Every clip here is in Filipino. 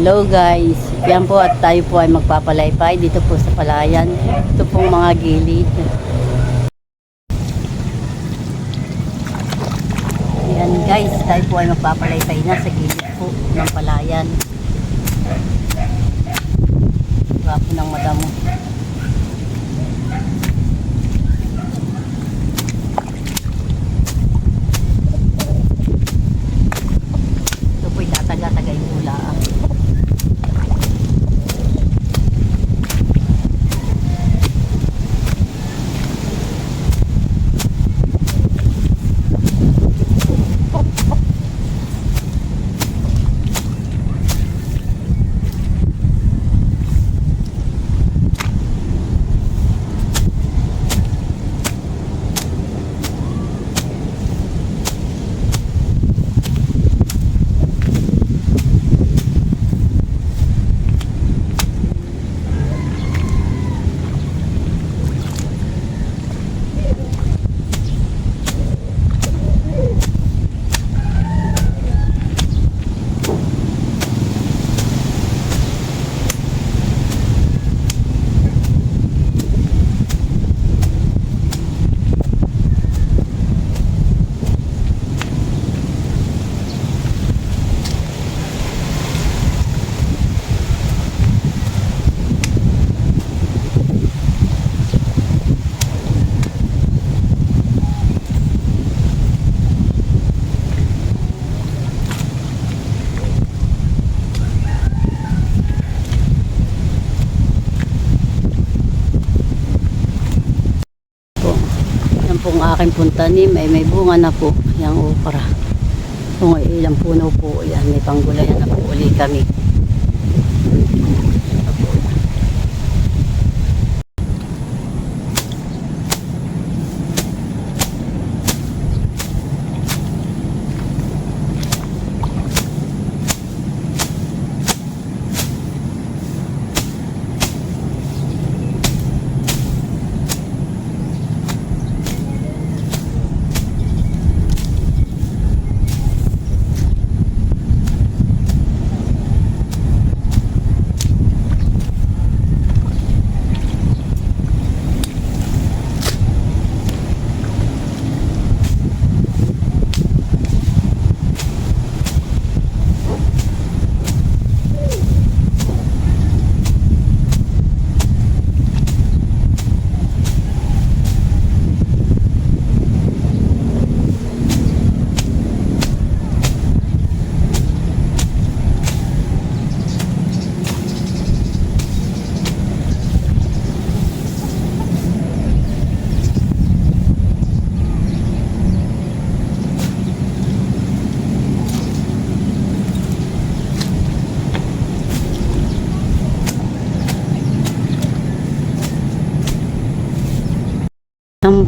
Hello guys, yan po at tayo po ay magpapalaypay dito po sa palayan. Ito pong mga gilid. Yan guys, tayo po ay magpapalaypay na sa gilid po ng palayan. Gwapo ng madamo. Ito po itataga-taga yung ulaan. po. Yan pong aking puntanim ay may bunga na po. Yang okra. Kung ilang puno po yan. May panggulayan na po uli kami.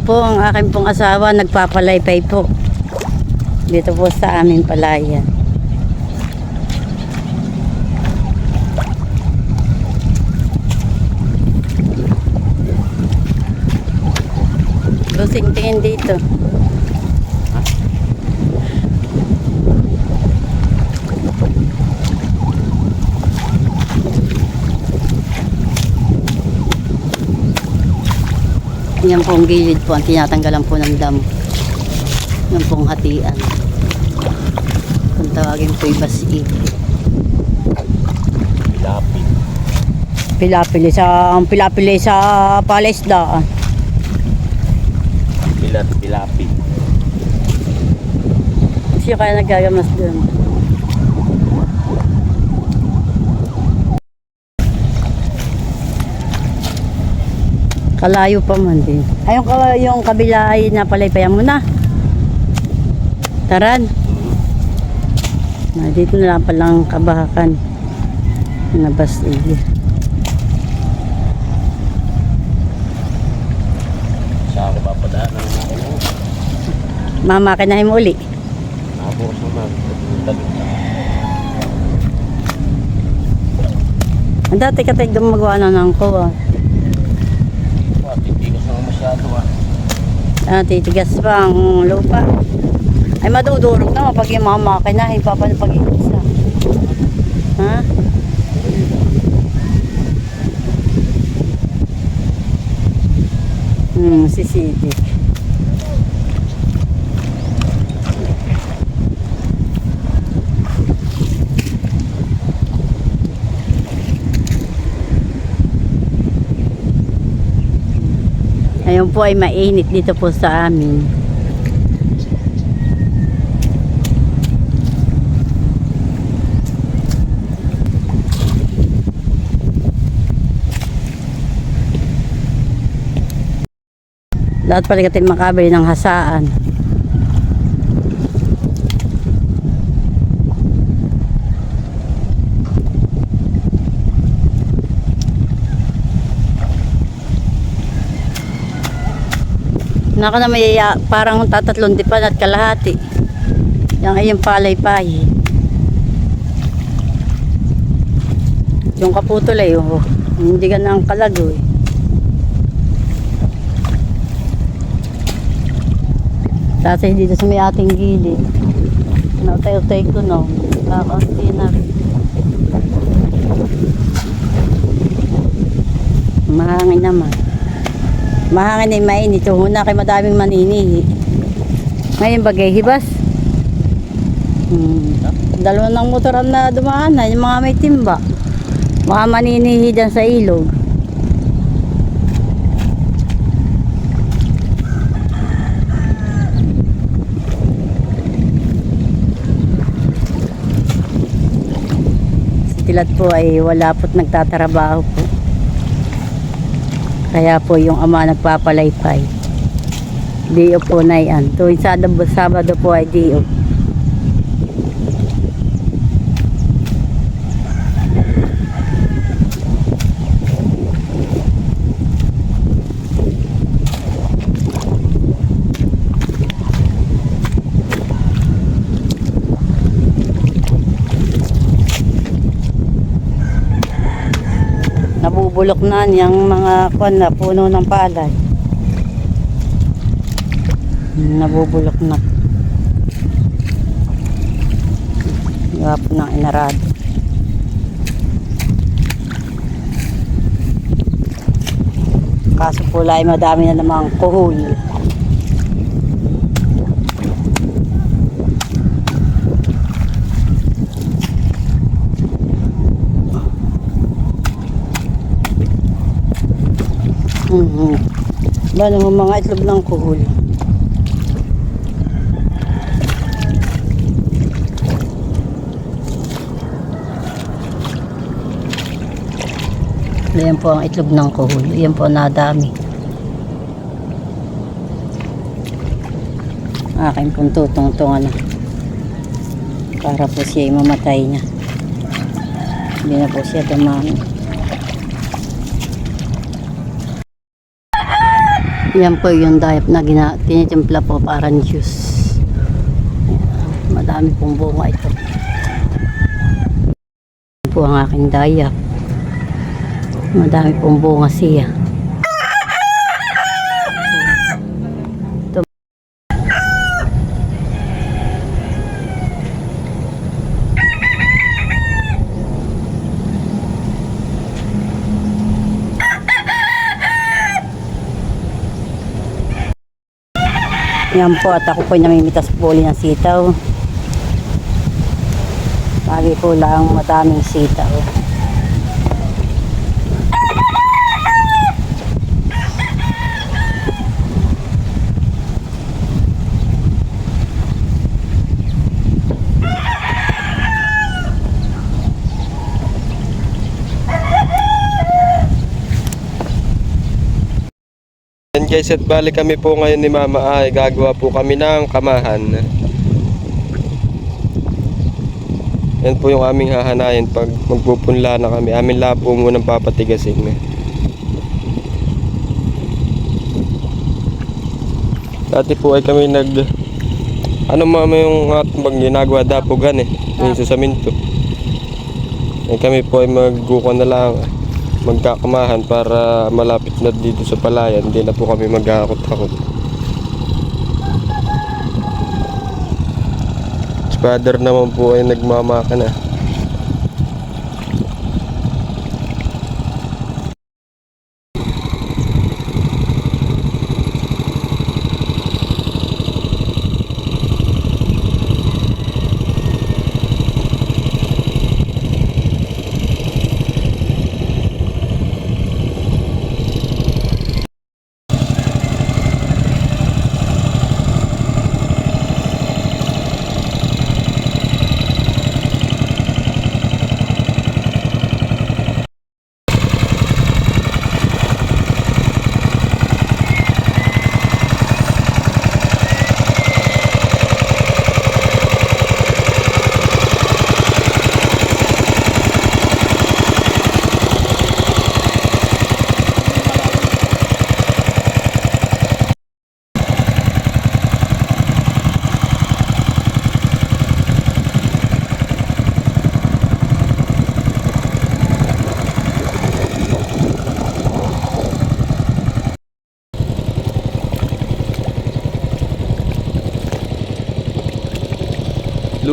Po ang aking pong asawa nagpapalaypay po. Dito po sa aming palayan. Lusing tingin dito. Yan pong gilid po ang tinatanggalan po ng dam. Yan pong hatian. Kung tawagin po ibasi. Lapit. Pilapili sa ang pilapili sa palesda. Pilat, pilapit. Siya kaya nagagamas doon. Kalayo pa man din. Ay, yung, ka- yung kabila ay napalaypayan mo na. Taran. Na, dito na lang palang kabahakan. Nabas eh. Sa ako papadaan ng mga ano. Mama, kinahin mo uli. Nakabukas naman. Tabi. Ang dati ka tayo gumagawa na ng ko. uh, titigas pa ang lupa. Ay madudurog na pag yung mga makina eh, ay papanapag-iisa ha? Hmm sisidik Ngayon po ay mainit dito po sa amin. Lahat pala katin makabili ng hasaan. Naka na may parang tatatlong dipan at kalahati. Yung ay yung palay pahi. Yung kaputol ay oh, hindi ka na ang kalago eh. Dati dito sa may ating gilid. Nautay-utay ko no. Kakaunti na rin. Mahangin naman. Mahangin ay mainit. Huna kay madaming maninihi. Ngayon bagay hibas. Hmm. Dalawa ng motoran na dumaan na. Yung mga may timba. Mga maninihi dyan sa ilog. Tilat po ay wala po't nagtatrabaho po. Kaya po yung ama nagpapalaypay. Dio po na yan. Tuwing Sabado, po ay Dio. Nabubulok na yung mga kwan na puno ng palay. Nabubulok na. Gawa po inarado. Kaso po ay madami na namang Mhm. Bano mo mga itlog ng kuhul. Ayan po ang itlog ng kuhul. Ayan po nadami. Akin pong tutong-tungan na. Para po siya ay mamatay niya. Hindi na po siya dumami. Yan po yung diet na gina, tinitimpla po parang juice. Ayan, madami pong bunga ito. Yan po ang aking diet. Madami pong bunga siya. Yan po at ako po namimitas po uli ng sitaw. Lagi po lang madaming sitaw. Guys, at balik kami po ngayon ni Mama ay gagawa po kami ng kamahan. Yan po yung aming hahanayin pag magpupunla na kami. Amin lang po munang papatigasin. Dati po ay kami nag ano mama yung atbang ginagawa dapogan eh. Yung sa saminto. Kami po ay magguko na lang magkakamahan para malapit na dito sa palayan. Hindi na po kami maghahakot-hakot. Si father naman po ay nagmamaka na.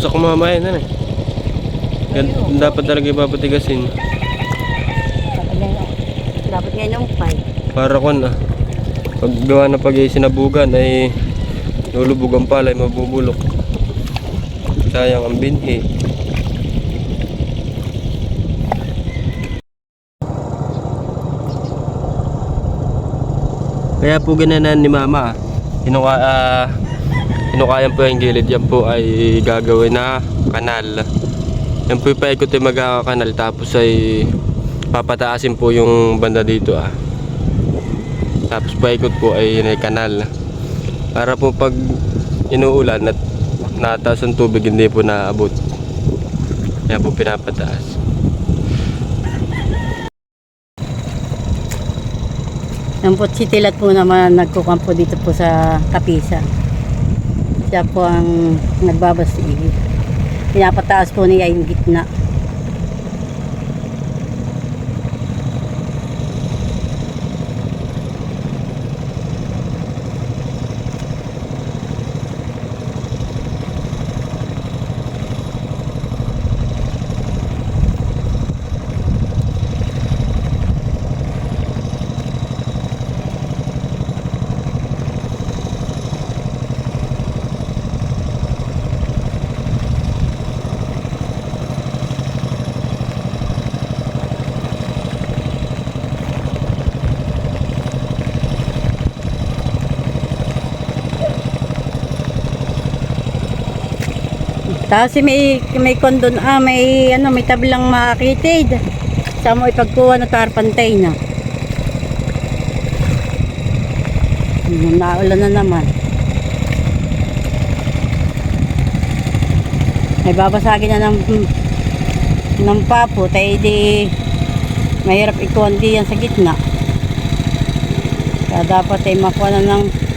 Lusak mamaya na eh. Gan- dapat talaga ipapatigasin. Dapat ngayon, yung pay. Para kon ah. Pag gawa na pag sinabugan ay lulubog ang palay, mabubulok. Sayang ang binhi. Kaya po gananan ni mama. Inuka, ah, inukayan po yung gilid. Yan po ay gagawin na kanal. Yan po ipaikot yung magkakakanal tapos ay papataasin po yung banda dito ah. Tapos paikot po ay may kanal. Para po pag inuulan at nataas ang tubig hindi po naabot. Kaya po pinapataas. Yung po si Tilat po naman nagkukampo dito po sa Kapisa. Siya po ang nagbabasigi. Pinapataas po niya yung gitna. Tapos may may kondon ah may ano may tablang makakitid. Sa mo ipagkuha na tarpantay na. Hmm, Naulan na naman. May babasagin na ng ng papo tayo di mahirap ikundi yan sa gitna. Kaya dapat ay makuha na ng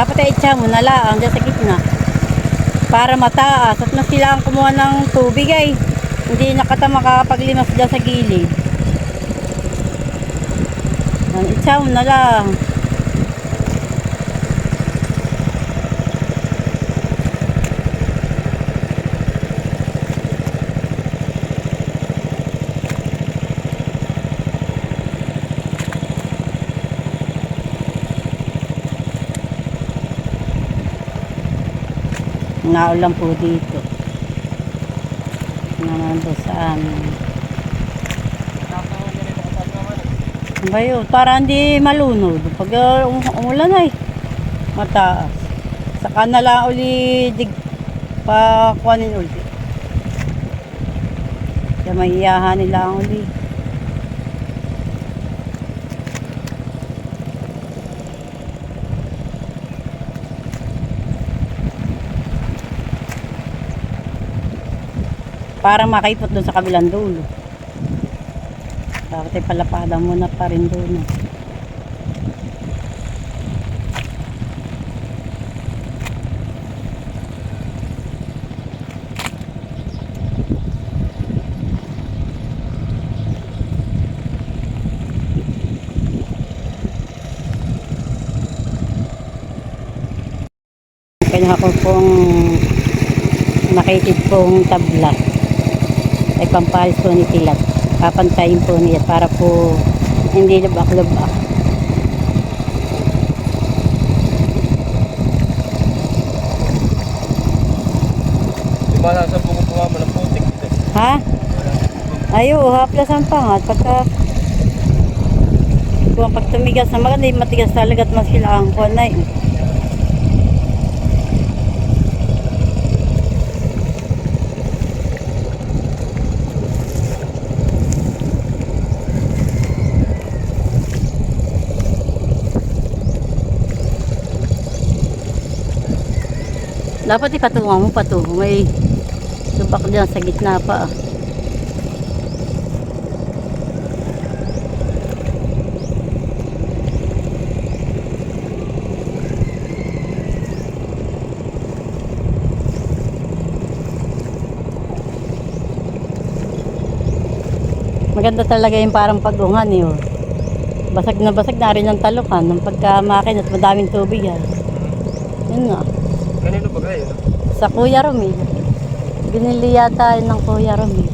Dapat ay itsa mo na lang dyan sa gitna. Para mataas. At mas kailangan kumuha ng tubig ay. Hindi nakata makapaglimas dyan sa gilid. Itsa mo na lang. Naulan po dito. Naman doon sa amin. Ano ba yun? Para hindi malunod. Pag uh, um- umulan ay mataas. Saka na lang uli dig pa kuhanin uli. Kaya maiyahan nila ang uli. Para makaipot doon sa kabilang dulo. Bakit ay palapada muna pa rin doon. Kanya ko pong nakitid pong tabla ay pampalis po ni Tilat. Papantayin po niya para po hindi lubak-lubak. Di ba nasa buko po mama ng putik ito? Ha? Ayo, haplas ang pangat. Pagka kung pag tumigas na maganda, matigas talaga at mas kailangan ko na eh. Dapat ipatungan mo patungo. May subak dyan sa gitna pa. ah. Maganda talaga yung parang pagungan eh. Oh. Basag na basag na rin ang talukan ng pagkamakin at madaming tubig yan. Yun nga. Sa Kuya Romil. Binili yata yun ng Kuya Romil.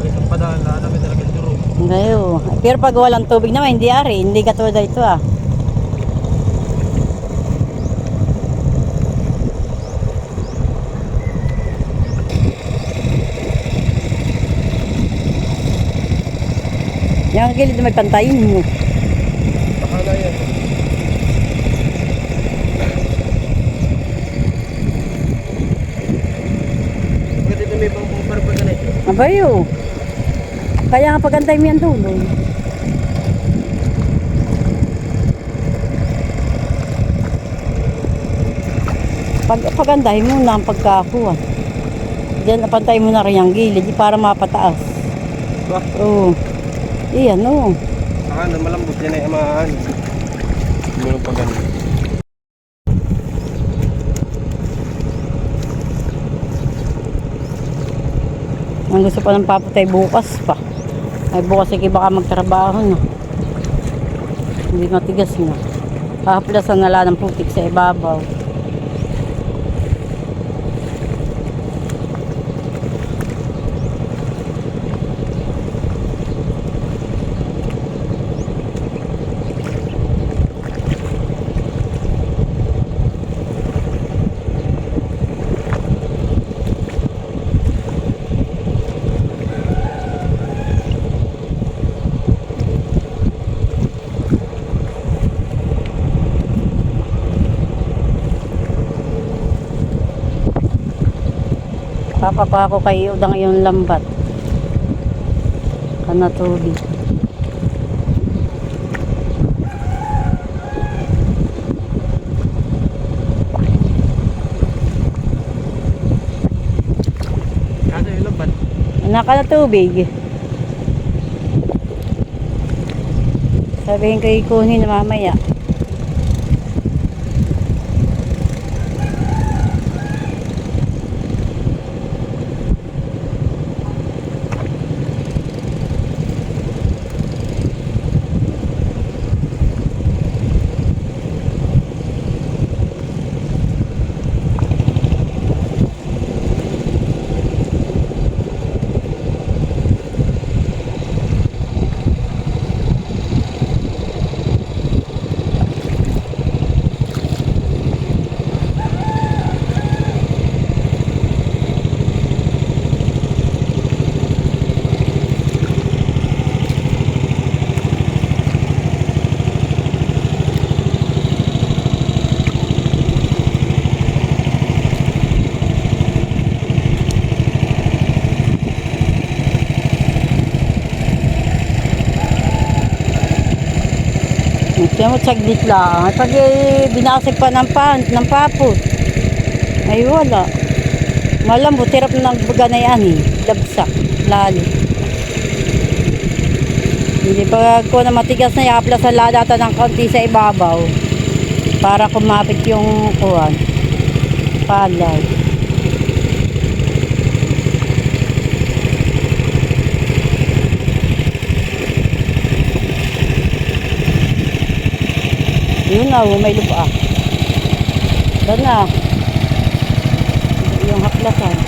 Isang padaan na namin talaga duro. Ngayon. Pero pag walang tubig naman, hindi ari. Hindi katulad ito ah. Yung gilid may pantayin mo. Baka na yan. Bakit ito may bang bumper pa Abayo. Kaya nga pagantay mo yan dulo. Pag pagandahin mo na ang pagkakuha. Diyan napantay mo na rin ang gilid para mapataas. Ba? Oo. Iyan oo. Saka na malambot yan ay amaan. Meron pa ganito. Ang gusto pa ng papatay bukas pa. Ay bukas sige baka magtrabaho na. Hindi matigas na. Kahaplasan na lang ng putik sa ibabaw. Papakuha ko kay Udang yung lambat. Kanatuli. Ano yung lambat? Naka na tubig. Sabihin ko ikunin na mamaya. Kaya mo saglit lang. Pag eh, binasag pa ng, pa, ng papot, ay wala. Malambot, hirap ng baga na yan eh. Labsak, lalo. Hindi pa ko na matigas na yapla sa ladata ng konti sa ibabaw para kumapit yung kuwan. Palay. Yun na, may lupa. Doon. Yung haplasan.